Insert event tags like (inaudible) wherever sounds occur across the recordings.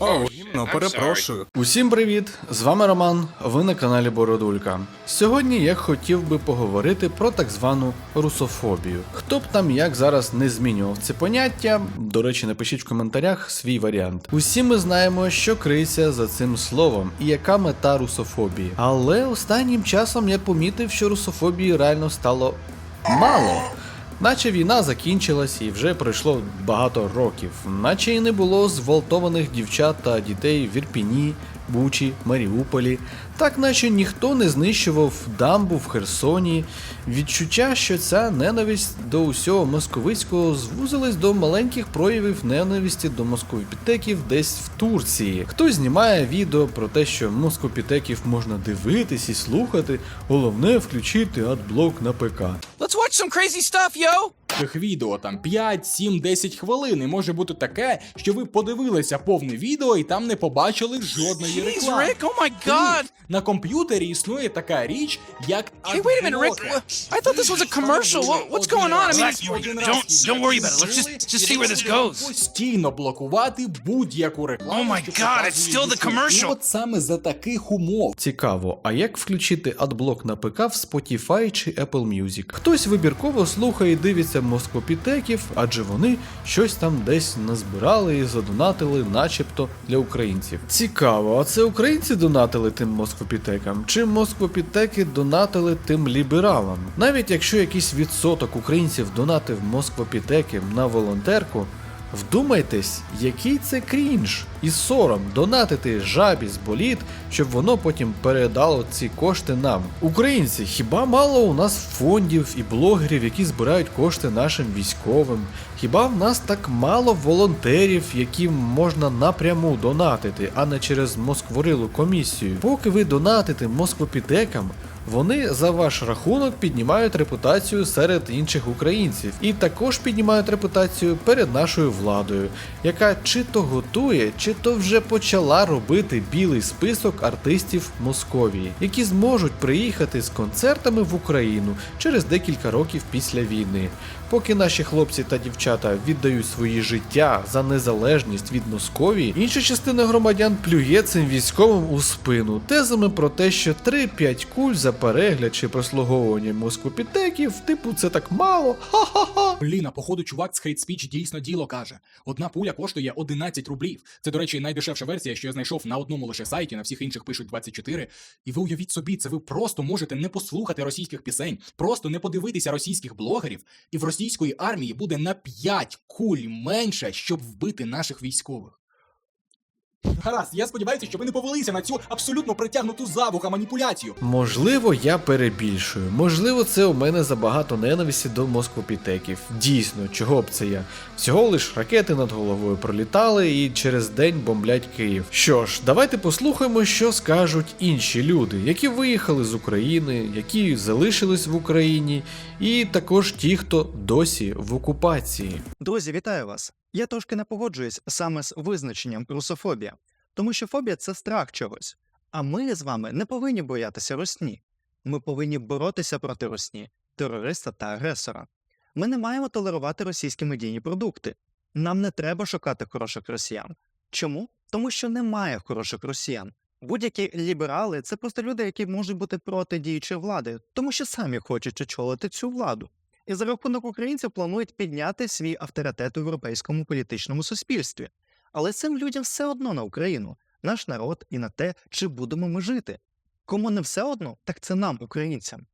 О, гімно, перепрошую. Усім привіт! З вами Роман. Ви на каналі Бородулька. Сьогодні я хотів би поговорити про так звану русофобію. Хто б там як зараз не змінював це поняття, до речі, напишіть в коментарях свій варіант. Усі ми знаємо, що криється за цим словом і яка мета русофобії. Але останнім часом я помітив, що русофобії реально стало мало. Наче війна закінчилась і вже пройшло багато років, наче і не було зґвалтованих дівчат та дітей в Ірпіні, Бучі, Маріуполі, так наче ніхто не знищував дамбу в Херсоні. Відчуття, що ця ненависть до усього московицького звузилась до маленьких проявів ненависті до московітеків десь в Турції. Хтось знімає відео про те, що московітеків можна дивитись і слухати, головне включити адблок на ПК. Let's watch some crazy stuff, yo! Тих відео там 5, 7, 10 хвилин. І може бути таке, що ви подивилися повне відео і там не побачили жодної реклами. Rick, oh my god! На комп'ютері існує така річ, як Hey, wait a minute, Rick. I thought this was a commercial. What- what's going on? I mean, Relax, don't- don't- don't worry about it. Let's just- just see where this goes. Постійно блокувати будь-яку рекламу. Oh my що God, показує it's still the YouTube. commercial. І от саме за таких умов Цікаво, а як включити адблок на ПК в Spotify чи Apple Music? Хтось вибірково слухає і дивиться москопітеків, адже вони щось там десь назбирали і задонатили, начебто для українців. Цікаво, а це українці донатили тим москопітекам, чи москвопітеки донатили тим лібералам? Навіть якщо якийсь відсоток українців донатив москвопітеки на волонтерку. Вдумайтесь, який це крінж і сором донатити жабі з боліт, щоб воно потім передало ці кошти нам. Українці, хіба мало у нас фондів і блогерів, які збирають кошти нашим військовим? Хіба в нас так мало волонтерів, яким можна напряму донатити, а не через москворилу комісію? Поки ви донатите москвопітекам, вони за ваш рахунок піднімають репутацію серед інших українців і також піднімають репутацію перед нашою владою, яка чи то готує, чи то вже почала робити білий список артистів Московії, які зможуть приїхати з концертами в Україну через декілька років після війни. Поки наші хлопці та дівчата віддають свої життя за незалежність від Московії, інша частина громадян плює цим військовим у спину тезами про те, що 3-5 куль за перегляд чи прослуговування москопітеків, типу, це так мало. Ха-ха-ха. Блін, а походу, чувак з хейт спіч дійсно діло каже. Одна пуля коштує 11 рублів. Це, до речі, найдешевша версія, що я знайшов на одному лише сайті, на всіх інших пишуть 24. І ви уявіть собі, це ви просто можете не послухати російських пісень, просто не подивитися російських блогерів, і в російської армії буде на 5 куль менше, щоб вбити наших військових. Гаразд, я сподіваюся, що ви не повелися на цю абсолютно притягнуту за вуха маніпуляцію. Можливо, я перебільшую. Можливо, це у мене забагато ненависті до москвопітеків. Дійсно, чого б це я? Всього лиш ракети над головою пролітали і через день бомблять Київ. Що ж, давайте послухаємо, що скажуть інші люди, які виїхали з України, які залишились в Україні, і також ті, хто досі в окупації. Друзі, вітаю вас! Я трошки не погоджуюсь саме з визначенням русофобія, тому що фобія це страх чогось. А ми з вами не повинні боятися русні. Ми повинні боротися проти русні, терориста та агресора. Ми не маємо толерувати російські медійні продукти. Нам не треба шукати хороших росіян. Чому? Тому що немає хороших росіян. Будь-які ліберали це просто люди, які можуть бути проти діючої влади, тому що самі хочуть очолити цю владу і за рахунок українців планують підняти свій авторитет у європейському політичному суспільстві. Але цим людям все одно на Україну, наш народ і на те, чи будемо ми жити. Кому не все одно, так це нам, українцям.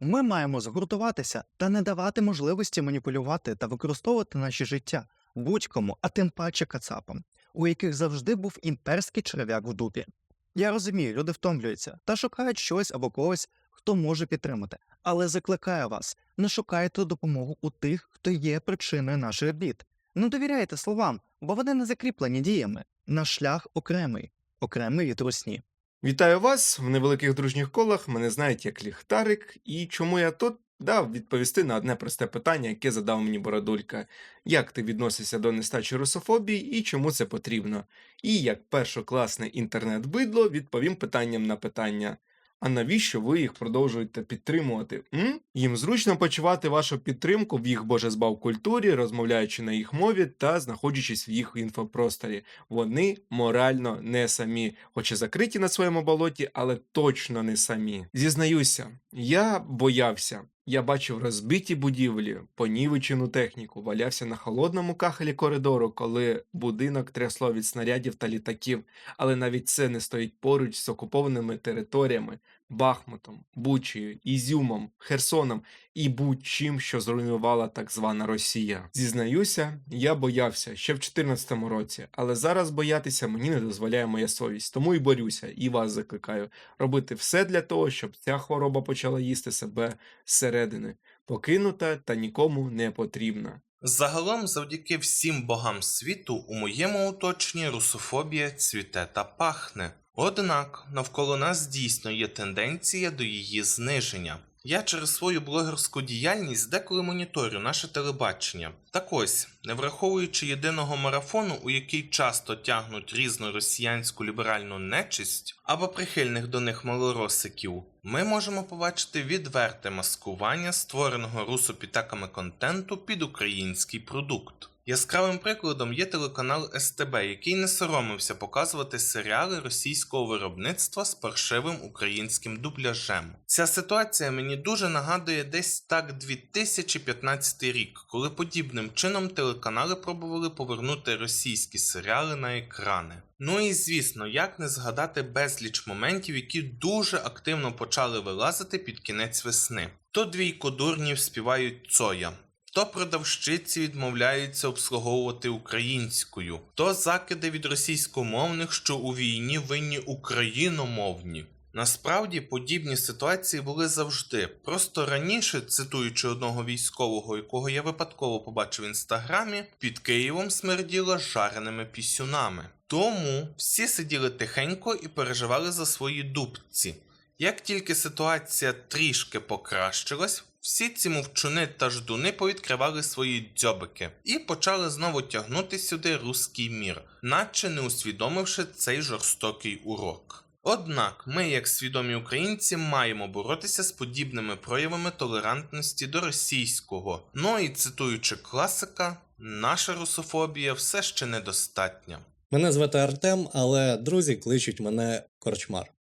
Ми маємо згуртуватися та не давати можливості маніпулювати та використовувати наші життя будь-кому, а тим паче кацапам, у яких завжди був імперський черв'як в дупі. Я розумію, люди втомлюються та шукають щось або когось, хто може підтримати, але закликаю вас, не шукайте допомогу у тих, хто є причиною наших бід. Не довіряйте словам, бо вони не закріплені діями. Наш шлях окремий, окремий від русні. Вітаю вас в невеликих дружніх колах. Мене знають як ліхтарик. І чому я тут дав відповісти на одне просте питання, яке задав мені Бородулька: як ти відносишся до нестачі русофобії і чому це потрібно? І як першокласне інтернет-бидло відповім питанням на питання. А навіщо ви їх продовжуєте підтримувати? М? Їм зручно почувати вашу підтримку в їх божезбав культурі, розмовляючи на їх мові та знаходячись в їх інфопросторі. Вони морально не самі, хоч і закриті на своєму болоті, але точно не самі. Зізнаюся, я боявся. Я бачив розбиті будівлі, понівечену техніку, валявся на холодному кахелі коридору, коли будинок трясло від снарядів та літаків, але навіть це не стоїть поруч з окупованими територіями, Бахмутом, Бучею, Ізюмом, Херсоном і будь-чим, що зруйнувала так звана Росія. Зізнаюся, я боявся ще в 2014 році, але зараз боятися мені не дозволяє моя совість, тому і борюся, і вас закликаю робити все для того, щоб ця хвороба почала їсти себе зсередини, покинута та нікому не потрібна. Загалом, завдяки всім богам світу, у моєму оточенні русофобія цвіте та пахне. Однак навколо нас дійсно є тенденція до її зниження. Я через свою блогерську діяльність деколи моніторю наше телебачення. Так ось, не враховуючи єдиного марафону, у який часто тягнуть різну росіянську ліберальну нечисть або прихильних до них малоросиків, ми можемо побачити відверте маскування створеного русопітаками контенту під український продукт. Яскравим прикладом є телеканал СТБ, який не соромився показувати серіали російського виробництва з паршивим українським дубляжем. Ця ситуація мені дуже нагадує десь так 2015 рік, коли подібним чином телеканали пробували повернути російські серіали на екрани. Ну і звісно, як не згадати безліч моментів, які дуже активно почали вилазити під кінець весни. То двійко дурнів співають Цоя, то продавщиці відмовляються обслуговувати українською, то закиди від російськомовних, що у війні винні україномовні. Насправді подібні ситуації були завжди. Просто раніше, цитуючи одного військового, якого я випадково побачив в інстаграмі, під Києвом смерділо жареними пісюнами. Тому всі сиділи тихенько і переживали за свої дубці. Як тільки ситуація трішки покращилась, всі ці мовчуни та ждуни повідкривали свої дзьобики і почали знову тягнути сюди руський мір, наче не усвідомивши цей жорстокий урок. Однак ми, як свідомі українці, маємо боротися з подібними проявами толерантності до російського. Ну і цитуючи класика, наша русофобія все ще недостатня. Мене звати Артем, але друзі кличуть мене Корчмар.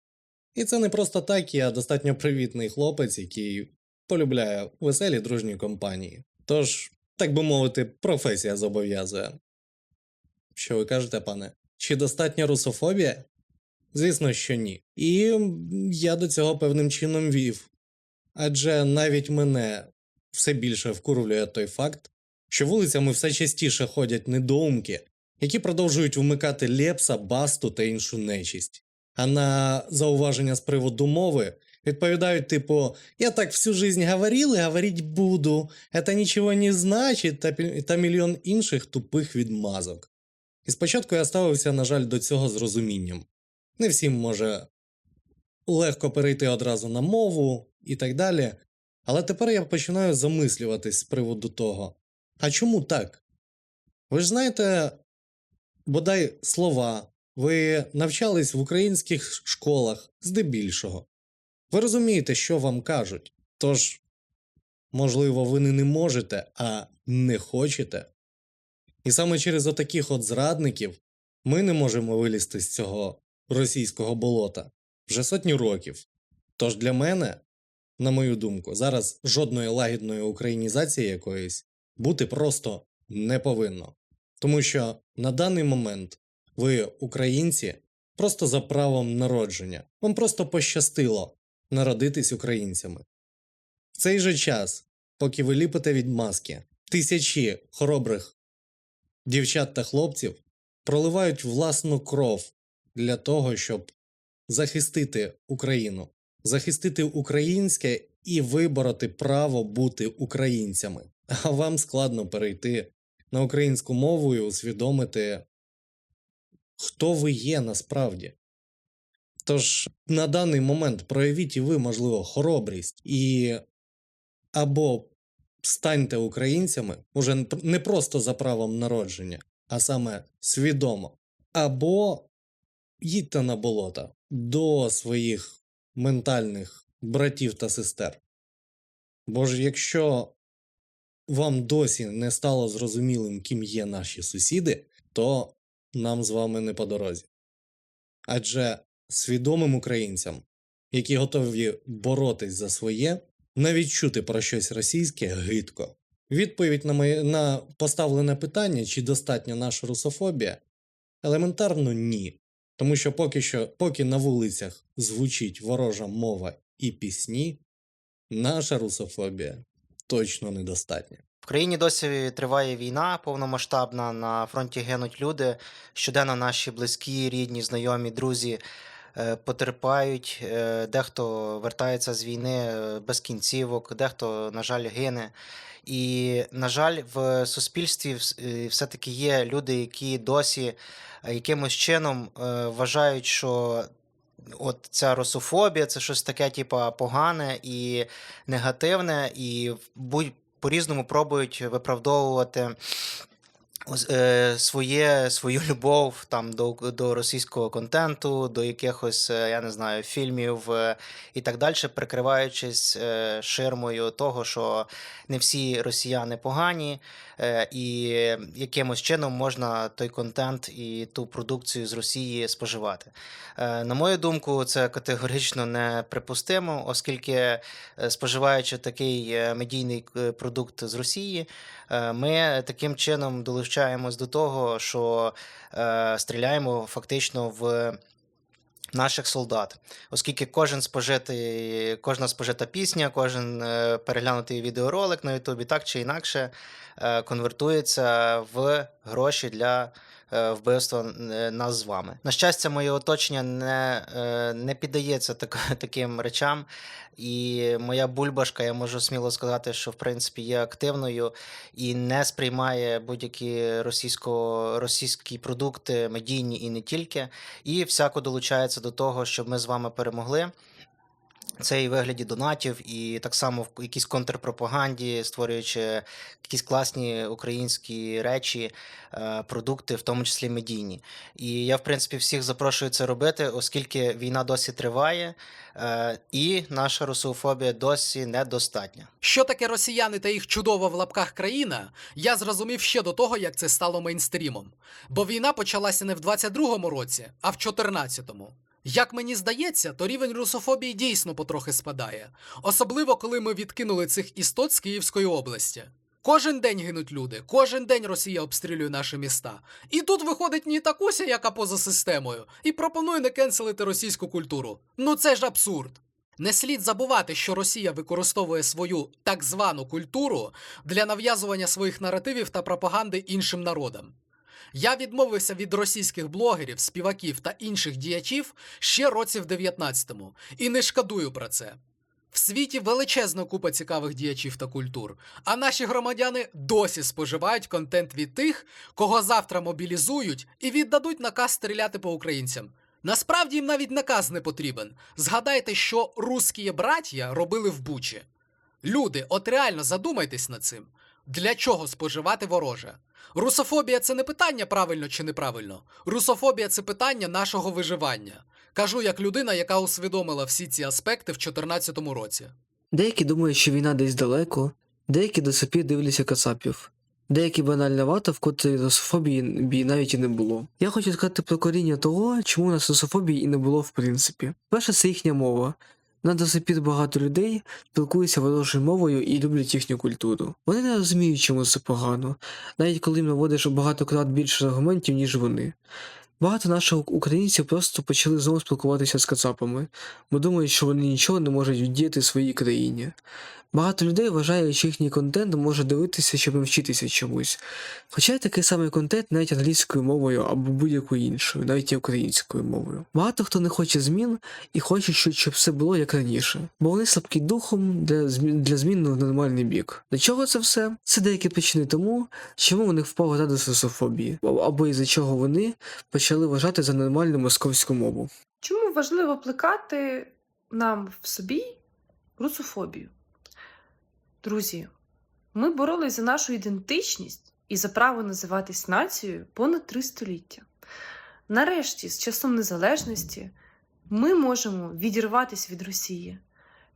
І це не просто так, я достатньо привітний хлопець, який полюбляє веселі дружні компанії. Тож, так би мовити, професія зобов'язує. Що ви кажете, пане? Чи достатня русофобія? Звісно, що ні. І я до цього певним чином вів. Адже навіть мене все більше вкурвлює той факт, що вулицями все частіше ходять недоумки, які продовжують вмикати лепса, басту та іншу нечисть. А на зауваження з приводу мови відповідають, типу, я так всю жизнь говорил и говорить буду, это нічого не значить, та, та мільйон інших тупих відмазок. І спочатку я ставився, на жаль, до цього з розумінням. Не всім може легко перейти одразу на мову і так далі. Але тепер я починаю замислюватись з приводу того. А чому так? Ви ж знаєте, бодай слова, ви навчались в українських школах здебільшого. Ви розумієте, що вам кажуть. Тож, можливо, ви не можете, а не хочете. І саме через отаких от зрадників ми не можемо вилізти з цього російського болота вже сотні років. Тож для мене, на мою думку, зараз жодної лагідної українізації якоїсь бути просто не повинно. Тому що на даний момент ви, українці, просто за правом народження. Вам просто пощастило народитись українцями. В цей же час, поки ви ліпите від маски, тисячі хоробрих дівчат та хлопців проливають власну кров для того, щоб захистити Україну, захистити українське і вибороти право бути українцями. А вам складно перейти на українську мову і усвідомити, хто ви є насправді. Тож на даний момент проявіть і ви, можливо, хоробрість і або станьте українцями уже не просто за правом народження, а саме свідомо, або їдьте на болото до своїх ментальних братів та сестер. Бо ж якщо вам досі не стало зрозумілим, ким є наші сусіди, то нам з вами не по дорозі. Адже свідомим українцям, які готові боротись за своє, навіть чути про щось російське гидко. Відповідь на моє на поставлене питання, чи достатня наша русофобія, елементарно ні. Тому що поки що, поки на вулицях звучить ворожа мова і пісні, наша русофобія точно недостатня. В країні досі триває війна повномасштабна. На фронті гинуть люди. Щоденно наші близькі, рідні, знайомі, друзі потерпають. Е, Дехто вертається з війни е, без кінцівок, дехто, на жаль, гине. І, на жаль, в суспільстві е, все-таки є люди, які досі е, якимось чином е, вважають, що от ця русофобія це щось таке, типа, погане і негативне, і будь по-різному пробують виправдовувати е, своє, свою (laughs) любов там, до, до російського контенту, до якихось, е, я не знаю, фільмів е, і так далі, прикриваючись е, ширмою того, що не всі росіяни погані, е, і якимось чином можна той контент і ту продукцію з Росії споживати. Е, На мою думку, це категорично неприпустимо, оскільки е, споживаючи такий е, медійний е, продукт з Росії, е, ми таким чином долучаємось до того, що е, стріляємо фактично в. Наших солдат, оскільки кожен спожитий, кожна спожита пісня, кожен е, переглянутий відеоролик на Ютубі так чи інакше е, конвертується в гроші для е, вбивства е, нас з вами. На щастя, моє оточення не, е, не піддається так, (laughs) таким речам, і моя бульбашка, я можу сміло сказати, що в принципі є активною і не сприймає будь-які російсько, російські продукти, медійні і не тільки, і всяко долучається до того, щоб ми з вами перемогли. Це і вигляді донатів, і так само в якійсь контрпропаганді, створюючи якісь класні українські речі, е, продукти, в тому числі медійні. І я, в принципі, всіх запрошую це робити, оскільки війна досі триває, е, і наша русофобія досі недостатня. Що таке росіяни та їх чудова в лапках країна, я зрозумів ще до того, як це стало мейнстрімом. Бо війна почалася не в 22-му році, а в 14-му. Як мені здається, то рівень русофобії дійсно потрохи спадає, особливо коли ми відкинули цих істот з Київської області. Кожен день гинуть люди, кожен день Росія обстрілює наші міста. І тут виходить Нітакуся, яка поза системою, і пропонує не кенселити російську культуру. Ну це ж абсурд. Не слід забувати, що Росія використовує свою так звану культуру для нав'язування своїх наративів та пропаганди іншим народам. Я відмовився від російських блогерів, співаків та інших діячів ще році в 19-му і не шкодую про це. В світі величезна купа цікавих діячів та культур, а наші громадяни досі споживають контент від тих, кого завтра мобілізують і віддадуть наказ стріляти по українцям. Насправді їм навіть наказ не потрібен. Згадайте, що русські браття робили в Бучі. Люди, от реально задумайтесь над цим. Для чого споживати вороже? Русофобія це не питання правильно чи неправильно. Русофобія це питання нашого виживання. Кажу як людина, яка усвідомила всі ці аспекти в 2014 році. Деякі думають, що війна десь далеко, деякі до сапі дивляться кацапів, деякі банальна вата, в котрій русофобії бі навіть і не було. Я хочу сказати про коріння того, чому у нас русофобії і не було в принципі. Перше, це їхня мова. На до сих багато людей спілкуються ворожою мовою і люблять їхню культуру. Вони не розуміють, чому це погано, навіть коли їм наводиш багато крат більше аргументів, ніж вони. Багато наших українців просто почали знову спілкуватися з кацапами, бо думають, що вони нічого не можуть вдіяти своїй країні. Багато людей вважає, що їхній контент може дивитися, щоб навчитися чомусь. Хоча такий самий контент навіть англійською мовою або будь-якою іншою, навіть і українською мовою. Багато хто не хоче змін і хоче, щоб все було як раніше, бо вони слабкі духом для змін для змін на нормальний бік. До чого це все? Це деякі причини тому, чому вони впали градус русофобії, або із-за чого вони почали вважати за нормальну московську мову. Чому важливо плекати нам в собі русофобію? Друзі, ми боролись за нашу ідентичність і за право називатись нацією понад три століття. Нарешті, з часом незалежності, ми можемо відірватися від Росії,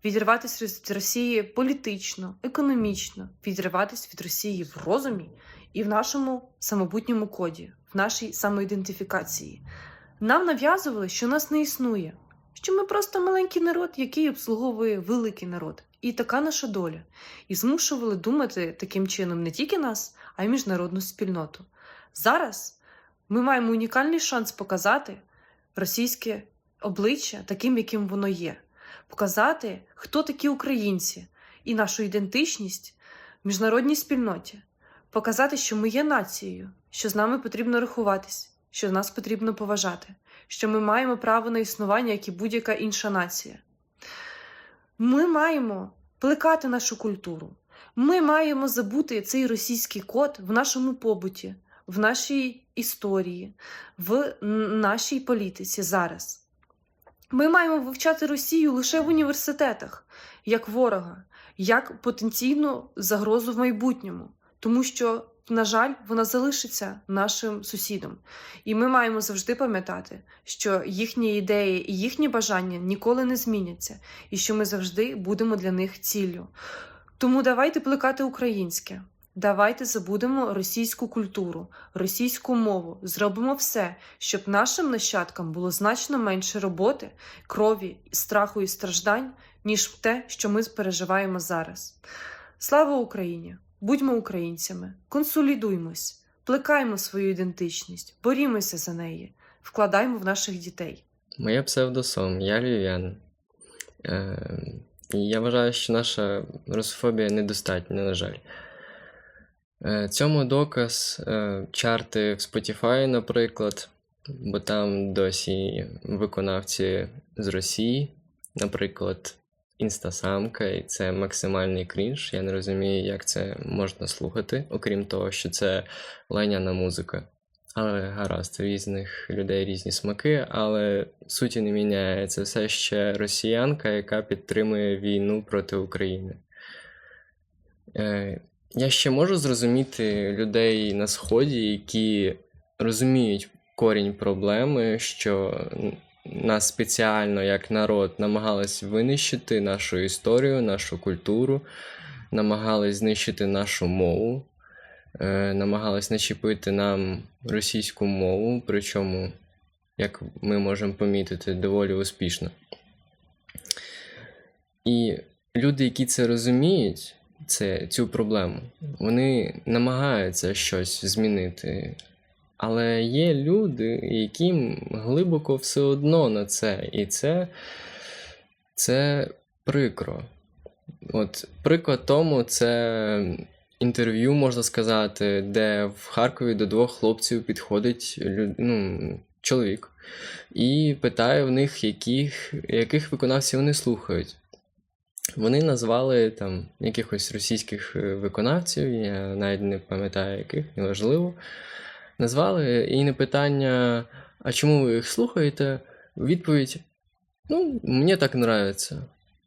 відірватися від Росії політично, економічно, відірватися від Росії в розумі і в нашому самобутньому коді, в нашій самоідентифікації. Нам нав'язували, що нас не існує, що ми просто маленький народ, який обслуговує великий народ. І така наша доля. І змушували думати таким чином не тільки нас, а й міжнародну спільноту. Зараз ми маємо унікальний шанс показати російське обличчя таким, яким воно є, показати, хто такі українці і нашу ідентичність в міжнародній спільноті, показати, що ми є нацією, що з нами потрібно рахуватись, що нас потрібно поважати, що ми маємо право на існування, як і будь-яка інша нація. Ми маємо плекати нашу культуру. Ми маємо забути цей російський код в нашому побуті, в нашій історії, в нашій політиці зараз. Ми маємо вивчати Росію лише в університетах, як ворога, як потенційну загрозу в майбутньому, тому що, на жаль, вона залишиться нашим сусідом. І ми маємо завжди пам'ятати, що їхні ідеї і їхні бажання ніколи не зміняться, і що ми завжди будемо для них ціллю. Тому давайте плекати українське. Давайте забудемо російську культуру, російську мову, зробимо все, щоб нашим нащадкам було значно менше роботи, крові, страху і страждань, ніж те, що ми переживаємо зараз. Слава Україні! Будьмо українцями, консолідуймось, плекаємо свою ідентичність, борімося за неї, вкладаймо в наших дітей. Моє псевдосом, я львів'янин. Е, я вважаю, що наша русофобія недостатня, на жаль. Е, цьому доказ е, чарти в Spotify, наприклад, бо там досі виконавці з Росії, наприклад, інстасамка, і це максимальний крінж. Я не розумію, як це можна слухати, окрім того, що це лайняна музика. Але гаразд, різних людей різні смаки, але суті не міняє. Це все ще росіянка, яка підтримує війну проти України. Е, я ще можу зрозуміти людей на Сході, які розуміють корінь проблеми, що нас спеціально як народ намагались винищити нашу історію, нашу культуру, намагались знищити нашу мову, е, намагались начепити нам російську мову, причому, як ми можемо помітити, доволі успішно. І люди, які це розуміють, це, цю проблему, вони намагаються щось змінити. Але є люди, яким глибоко все одно на це. І це, це прикро. От приклад тому це інтерв'ю, можна сказати, де в Харкові до двох хлопців підходить лю- ну, чоловік і питає в них, яких, яких виконавців вони слухають. Вони назвали там якихось російських е, виконавців, я навіть не пам'ятаю яких, неважливо. Назвали і на питання, а чому ви їх слухаєте? Відповідь: Ну, мені так нравиться.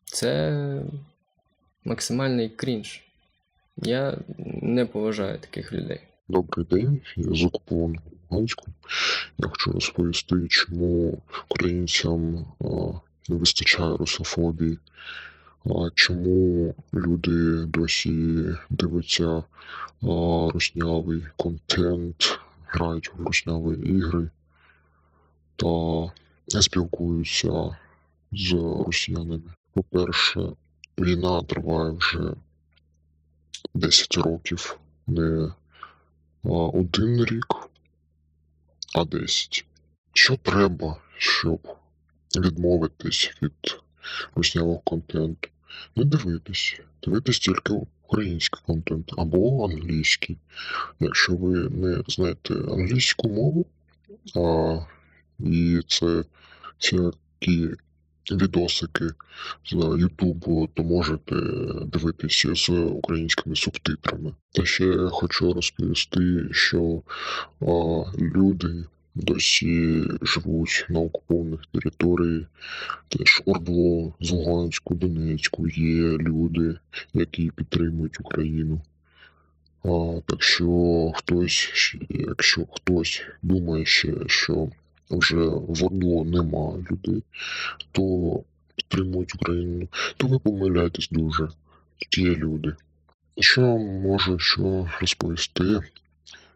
Це максимальний крінж. Я не поважаю таких людей. Добрий день, я з окупованого Луганську. Я хочу розповісти, чому українцям а, не вистачає русофобії, а, чому люди досі дивляться а, руснявий контент, грають в русняві ігри та спілкуються з росіянами. По-перше, війна триває вже 10 років, не один рік, а 10. Що треба, щоб відмовитись від руснявого контенту? Не дивитись. Дивитись тільки український контент або англійський. Якщо ви не знаєте англійську мову, а, і це всякі відосики з Ютубу, то можете дивитися з українськими субтитрами. Та ще я хочу розповісти, що а, люди досі живуть на окупованих територіях. Теж Ордло з Луганську, Донецьку є люди, які підтримують Україну. А, так що хтось, якщо хтось думає ще, що вже в ОРДО нема людей, то підтримують Україну, то ви помиляєтесь дуже. Є люди. Що можу що розповісти?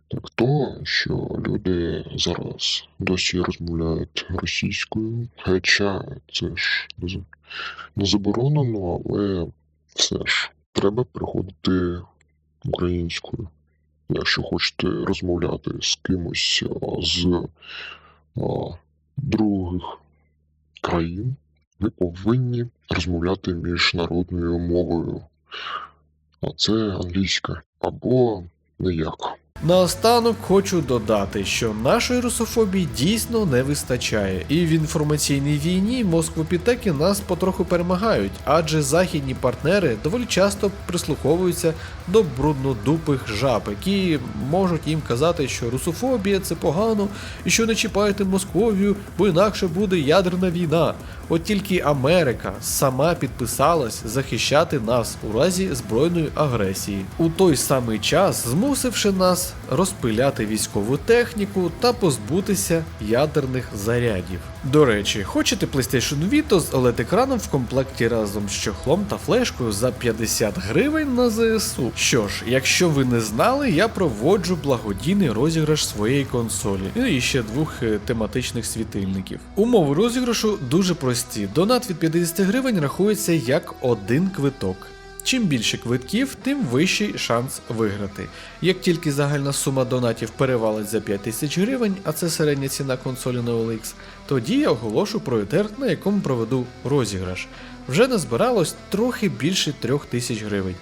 Так то, що люди зараз досі розмовляють російською, хоча це ж не заборонено, але все ж треба приходити українською. Якщо хочете розмовляти з кимось з а, других країн, ви повинні розмовляти міжнародною мовою. А це англійська або ніяк. Наостанок хочу додати, що нашої русофобії дійсно не вистачає, і в інформаційній війні москвопітеки нас потроху перемагають, адже західні партнери доволі часто прислуховуються до бруднодупих жаб, які можуть їм казати, що русофобія це погано, і що не чіпайте Московію, бо інакше буде ядерна війна. От тільки Америка сама підписалась захищати нас у разі збройної агресії, у той самий час змусивши нас розпиляти військову техніку та позбутися ядерних зарядів. До речі, хочете PlayStation Vita з OLED-екраном в комплекті разом з чохлом та флешкою за 50 гривень на ЗСУ. Що ж, якщо ви не знали, я проводжу благодійний розіграш своєї консолі і ще двох е, тематичних світильників. Умови розіграшу дуже прості. Донат від 50 гривень рахується як один квиток. Чим більше квитків, тим вищий шанс виграти. Як тільки загальна сума донатів перевалить за 5 тисяч гривень, а це середня ціна консолі NeoLX, тоді я оголошу про етер, на якому проведу розіграш. Вже назбиралось трохи більше 3 тисяч гривень.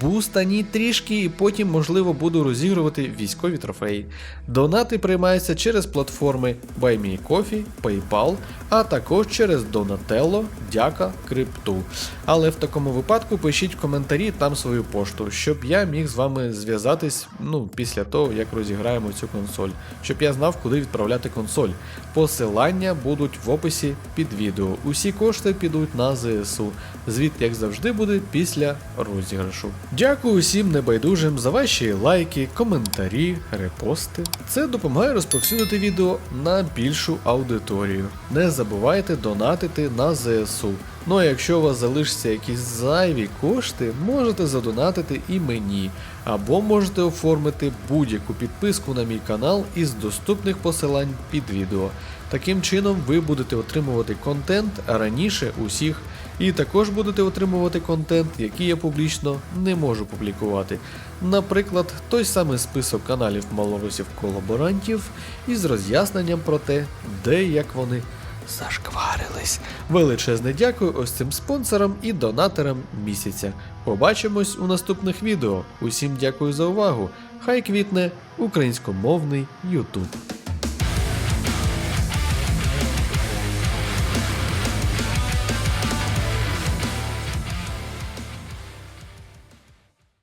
Бустані трішки, і потім, можливо, буду розігрувати військові трофеї. Донати приймаються через платформи BuyMeCoffee, PayPal, а також через Donatello, Дяка, Крипту. Але в такому випадку пишіть в коментарі там свою пошту, щоб я міг з вами зв'язатись ну, після того, як розіграємо цю консоль, щоб я знав, куди відправляти консоль. Посилання будуть в описі під відео. Усі кошти підуть на ЗСУ. Звіт, як завжди, буде після розіграшу. Дякую усім небайдужим за ваші лайки, коментарі, репости. Це допомагає розповсюдити відео на більшу аудиторію. Не забувайте донатити на ЗСУ. Ну а якщо у вас залишаться якісь зайві кошти, можете задонатити і мені, або можете оформити будь-яку підписку на мій канал із доступних посилань під відео. Таким чином ви будете отримувати контент раніше усіх, і також будете отримувати контент, який я публічно не можу публікувати. Наприклад, той самий список каналів малорусів колаборантів із роз'ясненням про те, де і як вони зашкварились. Величезне дякую ось цим спонсорам і донаторам місяця. Побачимось у наступних відео. Усім дякую за увагу. Хай квітне українськомовний YouTube.